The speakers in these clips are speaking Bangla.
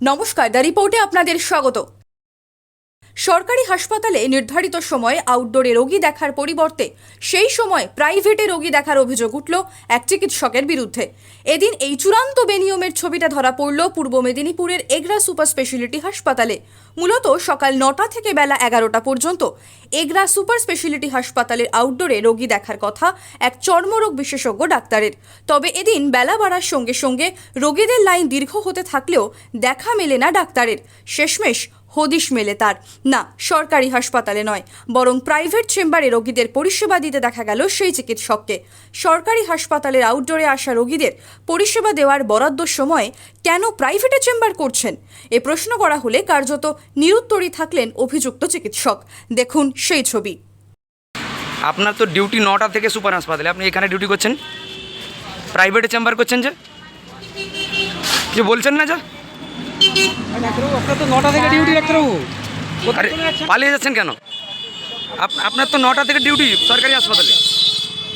নমস্কার দ্য রিপোর্টে আপনাদের স্বাগত। সরকারি হাসপাতালে নির্ধারিত সময়ে আউটডোরে রোগী দেখার পরিবর্তে সেই সময় প্রাইভেটে রোগী দেখার অভিযোগ উঠল এক চিকিৎসকের বিরুদ্ধে। এদিন এই চূড়ান্ত বেনিয়মের ছবিটা ধরা পড়ল পূর্ব মেদিনীপুরের এগরা সুপার স্পেশালিটি হাসপাতালে। মূলত সকাল নটা থেকে বেলা এগারোটা পর্যন্ত এগরা সুপার স্পেশালিটি হাসপাতালের আউটডোরে রোগী দেখার কথা এক চর্মরোগ বিশেষজ্ঞ ডাক্তারের। তবে এদিন বেলা বাড়ার সঙ্গে সঙ্গে রোগীদের লাইন দীর্ঘ হতে থাকলেও দেখা মেলে না ডাক্তারের। শেষমেশ হদিশ মেলে তার। না, সরকারি হাসপাতালে নয়, বরং প্রাইভেট চেম্বারে রোগীদের পরিষেবা দিতে দেখা গেল সেই চিকিৎসককে। সরকারি হাসপাতালের আউটডোরে আসা রোগীদের পরিষেবা দেওয়ার বরাদ্দ সময়ে কেন প্রাইভেটে চেম্বার করছেন? এ প্রশ্ন করা হলে কার্যত নিরুত্তরই থাকলেন অভিযুক্ত চিকিৎসক। দেখুন সেই ছবি। আপনার তো ডিউটি নটা থেকে সুপার হাসপাতালে, আপনি এখানে ডিউটি করছেন? প্রাইভেটে চেম্বার করছেন যে? কিছু বলছেন না যা? আপনার তো নটা থেকে ডিউটি ডাক্তারবাবু। আরে পালিয়ে যাচ্ছেন কেন? আপ- আপনার তো নটা থেকে ডিউটি সরকারি হাসপাতালে।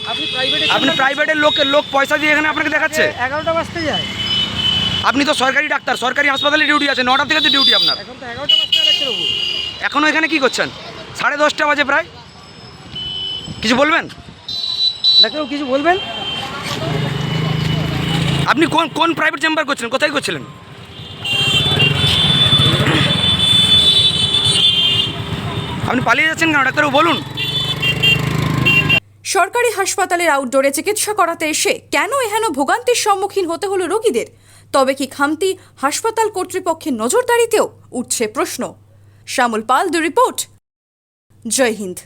আপনি প্রাইভেটে আপনি প্রাইভেটের লোক লোক পয়সা দিয়ে এখানে আপনাকে দেখাচ্ছে? এগারোটা বাজতে যায়। আপনি তো সরকারি ডাক্তার সরকারি হাসপাতালে ডিউটি আছে নটা থেকে তো ডিউটি আপনার। এখন তো এগারোটা বাজতে ডাক্তারবাবু। এখনও এখানে কি করছেন? সাড়ে দশটা বাজে প্রায়? কিছু বলবেন? ডাক্তারবাবু কিছু বলবেন? আপনি কোন কোন প্রাইভেট চেম্বার করছিলেন? কোথায় করছিলেন? আপনি পালিয়ে যাচ্ছেন কেন? ডাক্তারবাবু, বলুন। সরকারি হাসপাতালের আউটডোরে চিকিৎসা করাতে এসে কেন এহেন ভোগান্তির সম্মুখীন হতে হলো রোগীদের? তবে কি খামতি হাসপাতাল কর্তৃপক্ষের নজরদারিতেও উঠছে প্রশ্ন। Shyamal Pal the report. Joy Hind.